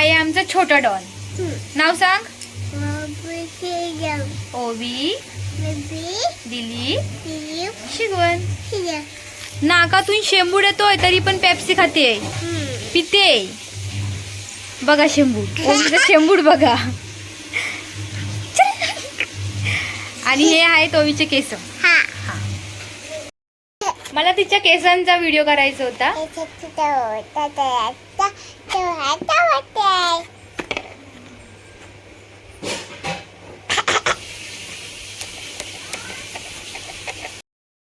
आहे आमचा छोटा डॉन. नाव सांग. बेबी, दिली. शिगवण. नाकातून शेंबूड येतोय तरी पण पेप्सी खाते. पिते. बघा शेंबूड ओवीचा शेंबूड बघा. आणि हे आहेत ओवीचे केस. हा. मला तिच्या केसांचा व्हिडिओ करायचा होता इथे तिथं होता तयाचा तेव्हाचा होते.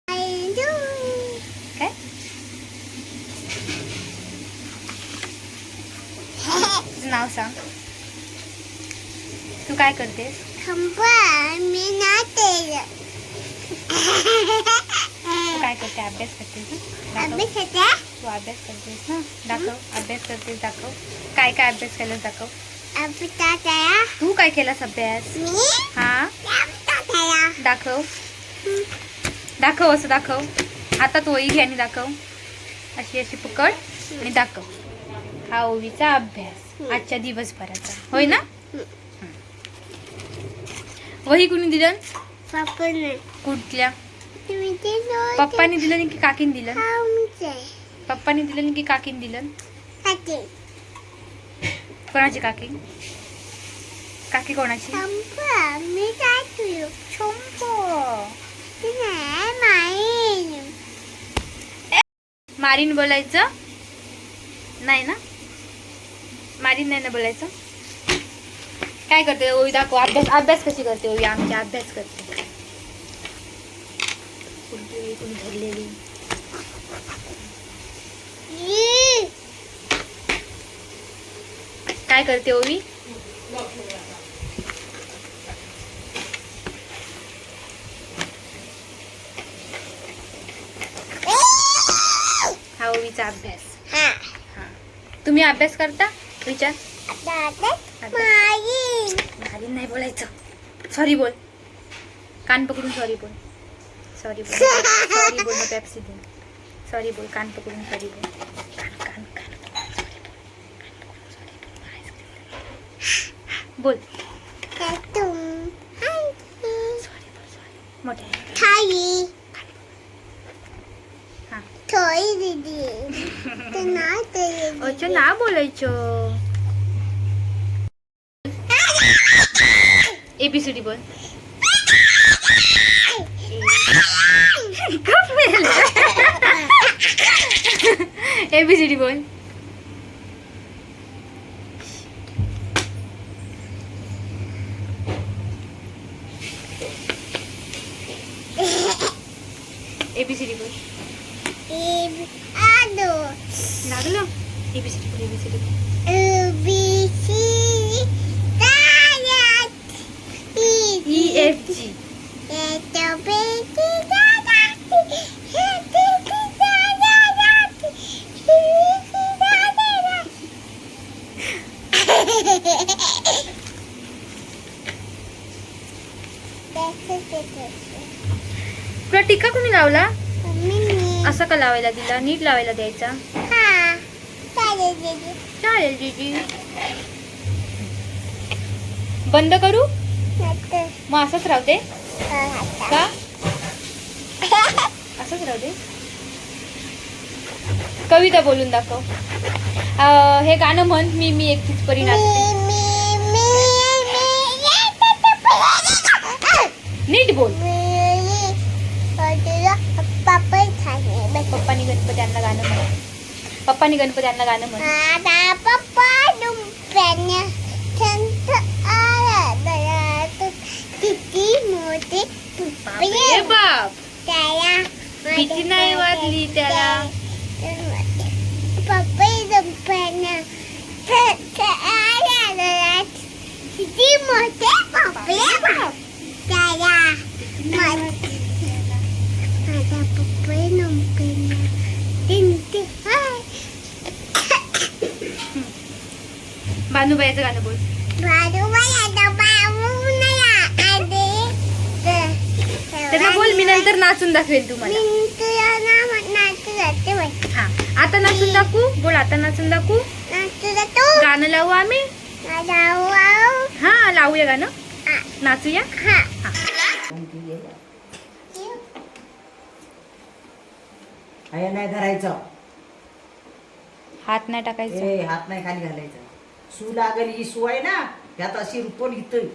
I do. काय तुझं नाव सांग. तू काय करतेस? मी. तू काय करते? अभ्यास करतेस ना? दाखव. तू अभ्यास करतेस ना? दाखव. अभ्यास करतेस दाखव. काय काय अभ्यास केलास दाखव? तू काय केलास अभ्यास? मी? हा. दाखव. दाखव असं दाखव. हातात ओळी घे आणि दाखव. अशी अशी पकड आणि दाखव. हा ओवीचा अभ्यास. आजच्या दिवसभराचा. होय ना? वही कुणी दिलं. कुठल्या? पप्पानी दिलं की काकीन दिलं. पप्पानी दिलं की काकीन दिलं. कोणाची काकी? काकी कोणाची. मारीन बोलायचं? नाही ना? मारीन नाही ना बोलायचं? काय करते ओवी दाखव. अभ्यास अभ्यास कशी करते ओवी आमची? अभ्यास करते. धरलेली. काय करते ओवी हा? ओवीचा अभ्यास. तुम्ही अभ्यास करता? विचार. आता आता माहीत. मारीन. नाही बोलायचं. सॉरी बोल. कान पकडून सॉरी बोल. सॉरी बोल. सॉरी बोल मग पेप्सी दे. सॉरी बोल कान पकडून सॉरी बोल. कान कान कान बोल. त्यातून हाय. सॉरी बोल सॉरी मोठ्या थाळी. हा थोडी दिदी. ते नाही ते अच्छा ना बोलायचं एबीसीडी बोल एबीसीडी बोल एबीसीडी बोल ए- आदो. लागलं एबीसीडी बोल एबीसीडी बोल A, B, C, दादात. E, E F G Eto, B, C, दादात. E, B, C, दादात. E, B, C, दादात. तसं ते तसं. तुला टिक्का कोणी लावला मम्मी, मी- असा का लावायला दिला नीट लावायला द्यायचा हा. चालेल जीजी बंद करू मग असंच राहू दे हा. का असंच राहू दे कविता बोलून दाखव हे गाणं म्हण मी मी एकटीच परी नाचते मी, मी, मी, मी, मी, नीट बोल पप्पानी गणपती आणला गाणं म्हण. पप्पानी गणपती आणला गाणं म्हण. किती मोठे बाप. त्याला भीती नाही वाटली त्याला. तिंती हाय भानुबाईचं गाणं बोल. त्यांना बोल मी नंतर नाचून दाखवेल तुम्हाला. हा आता नाचून दाखवू? बोल आता नाचून दाखवू? गाणं गाणं लावू आम्ही? जाऊ. हा लावूया गाणं. नाचूया? हा. हे. नाही धरायचं. हात नाही टाकायचं. हात नाही खाली घालायचा. सू लागेल ही सू आहे ना त्यात अशी रुपण इथं